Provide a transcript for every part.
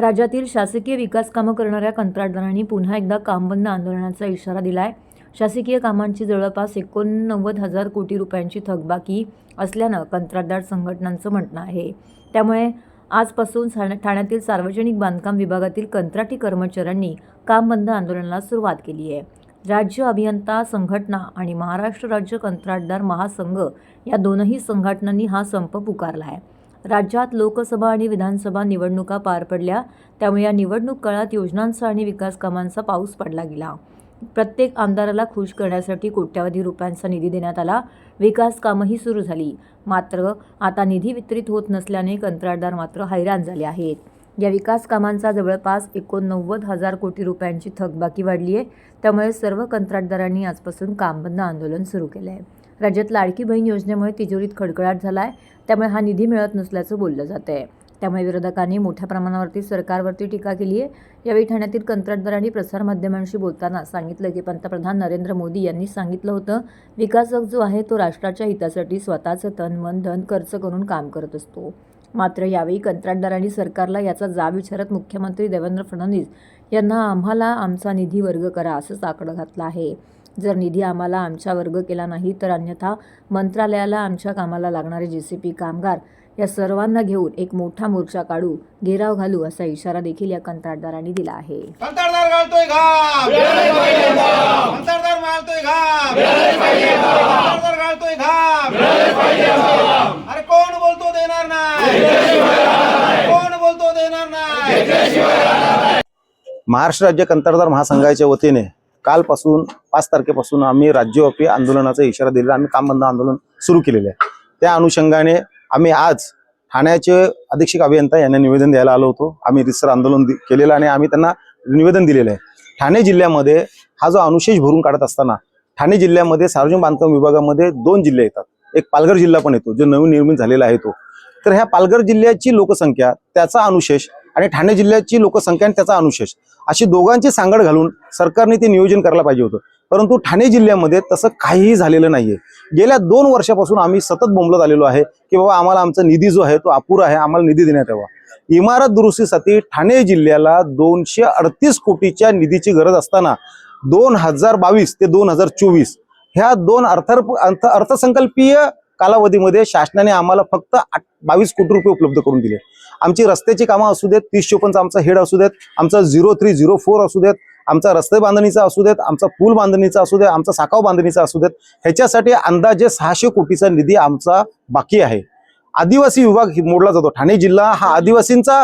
राज्यातील शासकीय विकास कामं करणाऱ्या कंत्राटदारांनी पुन्हा एकदा कामबंद आंदोलनाचा इशारा दिला आहे शासकीय कामांची जवळपास एकोणनव्वद हजार कोटी रुपयांची थकबाकी असल्यानं कंत्राटदार संघटनांचं म्हणणं आहे. त्यामुळे आजपासून ठाण्या- ठाण्यातील सार्वजनिक बांधकाम विभागातील कंत्राटी कर्मचाऱ्यांनी काम बंद आंदोलनाला सुरुवात केली आहे. राज्य अभियंता संघटना आणि महाराष्ट्र राज्य कंत्राटदार महासंघ या दोनही संघटनांनी हा संप पुकारला आहे राज्यात लोकसभा आणि विधानसभा निवडणुका पार पडल्या. त्यामुळे या निवडणूक काळात योजनांचा आणि विकास कामांचा पाऊस पडला गेला. प्रत्येक आमदाराला खुश करण्यासाठी कोट्यावधी रुपयांचा निधी देण्यात आला. विकास कामंही सुरू झाली. मात्र आता निधी वितरित होत नसल्याने कंत्राटदार मात्र हैराण झाले आहेत. या विकास कामांचा जवळपास एकोणनव्वद हजार कोटी रुपयांची थकबाकी वाढली आहे त्यामुळे सर्व कंत्राटदारांनी आजपासून कामबंद आंदोलन सुरू केलं आहे राज्यात लाडकी बहीण योजनेमुळे तिजोरीत खडखडाट झाला आहे त्यामुळे हा निधी मिळत नसल्याचं बोललं जात आहे त्यामुळे विरोधकांनी मोठ्या प्रमाणावरती सरकारवरती टीका केली आहे. यावेळी ठाण्यातील कंत्राटदारांनी प्रसारमाध्यमांशी बोलताना सांगितलं की पंतप्रधान नरेंद्र मोदी यांनी सांगितलं होतं विकासक जो आहे तो राष्ट्राच्या हितासाठी स्वतःचं तन मन धन खर्च करून काम करत असतो. मात्र यावेळी कंत्राटदारांनी सरकारला याचा जाब विचारत मुख्यमंत्री देवेंद्र फडणवीस यांना आम्हाला आमचा निधी वर्ग करा असं साकडं घातलं आहे. जर निधी आम्हाला आमच्या वर्ग केला नाही तर अन्यथा मंत्रालयाला आमच्या कामाला लागणारे जे सी पी कामगार या सर्वांना घेऊन एक मोठा मोर्चा काढू घेराव घालू असा इशारा देखील या कंत्राटदारांनी दिला आहे. अरे कोण बोलतो देणार नाही? कोण बोलतो देणार नाही! महाराष्ट्र राज्य कंत्राटदार महासंघाच्या वतीने कालपासून पाच तारखेपासून आम्ही राज्यव्यापी आंदोलनाचा इशारा दिलेला आम्ही काम बंद आंदोलन सुरू केलेले आहे. त्या अनुषंगाने आम्ही आज ठाण्याचे अधीक्षक अभियंता यांना निवेदन द्यायला आलो होतो. आम्ही रिसर आंदोलन केलेलं आणि आम्ही त्यांना निवेदन दिलेलं आहे. ठाणे जिल्ह्यामध्ये हा जो अनुशेष भरून काढत असताना ठाणे जिल्ह्यामध्ये सार्वजनिक बांधकाम विभागामध्ये दोन जिल्हे येतात. एक पालघर जिल्हा पण येतो जो नवीन निर्मित झालेला आहे तो. तर ह्या पालघर जिल्ह्याची लोकसंख्या त्याचा अनुशेष आणि ठाणे जिल्ह्याची लोकसंख्या आणि त्याचा अनुशेष. अशी दोघांची सांगड घालून सरकारने ते नियोजन करायला पाहिजे होतं. परंतु ठाणे जिल्ह्यामध्ये तसं काहीही झालेलं नाहीये. गेल्या दोन वर्षापासून आम्ही सतत बोंबलत आलेलो आहे की बाबा आम्हाला आमचा निधी जो आहे तो अपुरा आहे आम्हाला निधी देण्यात यावा. इमारत दुरुस्तीसाठी ठाणे जिल्ह्याला दोनशे अडतीस कोटीच्या निधीची गरज असताना दोन हजार बावीस ते दोन हजार चोवीस ह्या दोन अर्थ अर्थ अर्थसंकल्पीय कालावधीमध्ये शासनाने आम्हाला फक्त बावीस कोटी रुपये उपलब्ध करून दिले. आमची रस्त्याची कामं असू देत तीस चोपन्नचा आमचा हेड असू देत आमचा झिरो थ्री झिरो फोर असू देत आमचा रस्ते बांधणीचा असू देत आमचा पूल बांधणीचा असू देत आमचा साखाव बांधणीचा असू देत ह्याच्यासाठी अंदाजे सहाशे कोटीचा निधी आमचा बाकी आहे. आदिवासी विभाग मोडला जातो. ठाणे जिल्हा हा आदिवासींचा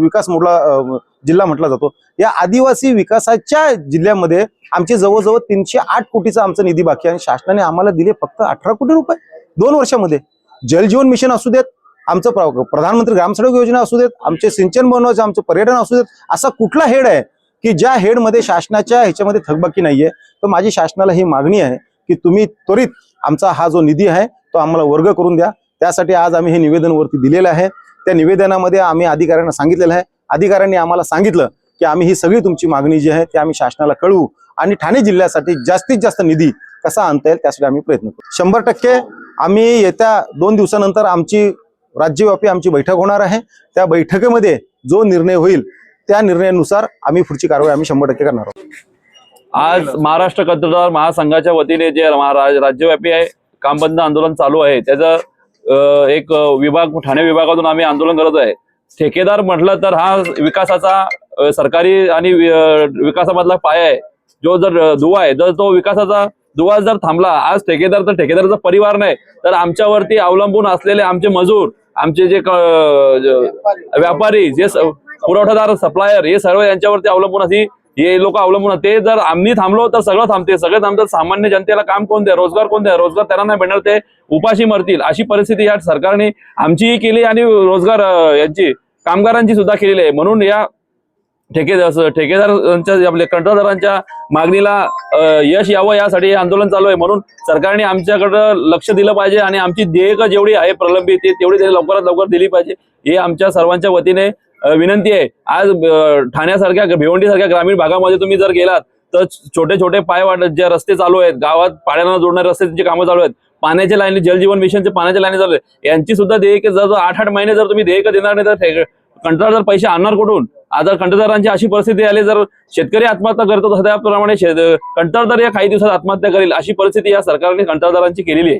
विकास मोडला जिल्हा म्हटला जातो. या आदिवासी विकासाच्या जिल्ह्यामध्ये आमचे जवळजवळ तीनशे आठ कोटीचा आमचा निधी बाकी आहे आणि शासनाने आम्हाला दिले फक्त अठरा कोटी रुपये दोन वर्षामध्ये. जलजीवन मिशन असू देत आमचं प्र- प्रधानमंत्री ग्रामसडक योजना असू देत आमचे सिंचन बनवायचं आमचं पर्यटन असू देत असा कुठला हेड आहे की ज्या हेडमध्ये शासनाच्या ह्याच्यामध्ये थकबाकी नाहीये तर माझी शासनाला ही मागणी आहे की तुम्ही त्वरित आमचा हा जो निधी आहे तो आम्हाला वर्ग करून द्या. त्यासाठी आज आम्ही हे निवेदन वरती दिलेलं आहे. त्या निवेदनामध्ये आम्ही अधिकाऱ्यांना सांगितलेलं आहे. अधिकाऱ्यांनी आम्हाला सांगितलं की आम्ही ही सगळी तुमची मागणी जी आहे ती आम्ही शासनाला कळवू आणि ठाणे जिल्ह्यासाठी जास्तीत जास्त निधी कसा आणता येईल त्यासाठी आम्ही प्रयत्न करू. शंभर टक्के आम्ही येत्या दोन दिवसानंतर आमची राज्यव्यापी आमची बैठक होणार आहे. त्या बैठकीमध्ये जो निर्णय होईल त्या निर्णयानुसार आम्ही पुढची कारवाई आम्ही शंभर टक्के करणार आहोत. आज महाराष्ट्र कंत्राटदार महासंघाच्या वतीने जे महाराज राज्यव्यापी आहे कामबंद आंदोलन चालू आहे त्याचं एक विभाग ठाणे विभागातून आम्ही आंदोलन करत आहे. ठेकेदार म्हटलं तर हा विकासाचा सरकारी आणि विकासामधला पाया आहे. जो जर अं, दुवा आहे जर तो विकासाचा दुवा जर थांबला आज ठेकेदार तर ठेकेदाराचा परिवार नाही तर आमच्यावरती अवलंबून असलेले आमचे मजूर आमचे जे व्यापारी जे पुरवठादार सप्लायर हे सर्व यांच्यावरती अवलंबून अशी हे लोक अवलंबून आहेत. ते जर आम्ही थांबलो तर सगळं थांबते. सगळं थांबतात सामान्य जनतेला काम कोण द्या रोजगार कोण द्या रोजगार त्यांना नाही मिळणार ते उपाशी मरतील. अशी परिस्थिती या सरकारने आमचीही केली आणि रोजगार यांची कामगारांची सुद्धा केलेली आहे. म्हणून या ठेकेदार ठेकेदारांच्या आपल्या कंत्राटदारांच्या मागणीला यश यावं यासाठी हे आंदोलन चालू आहे. म्हणून सरकारने आमच्याकडं लक्ष दिलं पाहिजे आणि आमची देयक जेवढी आहे प्रलंबित ते तेवढी लवकरात लवकर दिली पाहिजे. हे आमच्या सर्वांच्या वतीने विनंती आहे. आज ठाण्यासारख्या भिवंडीसारख्या ग्रामीण भागामध्ये तुम्ही जर गेलात तर छोटे छोटे पायवाट जे रस्ते चालू आहेत गावात पाड्यांना जोडणारे रस्त्याची कामं चालू आहेत. पाण्याच्या लाईन जलजीवन मिशनचे पाण्याच्या लाईन चालू आहेत. यांची सुद्धा देयक जर आठ आठ महिने जर तुम्ही देयक देणार नाही तर कंत्राटदार पैसे आणणार कुठून? आता कंत्राटदारांची अशी परिस्थिती आली जर शेतकरी आत्महत्या करतो त्याप्रमाणे कंत्राटदार या काही दिवसात आत्महत्या करेल अशी परिस्थिती या सरकारने कंत्राटदारांची केलेली आहे.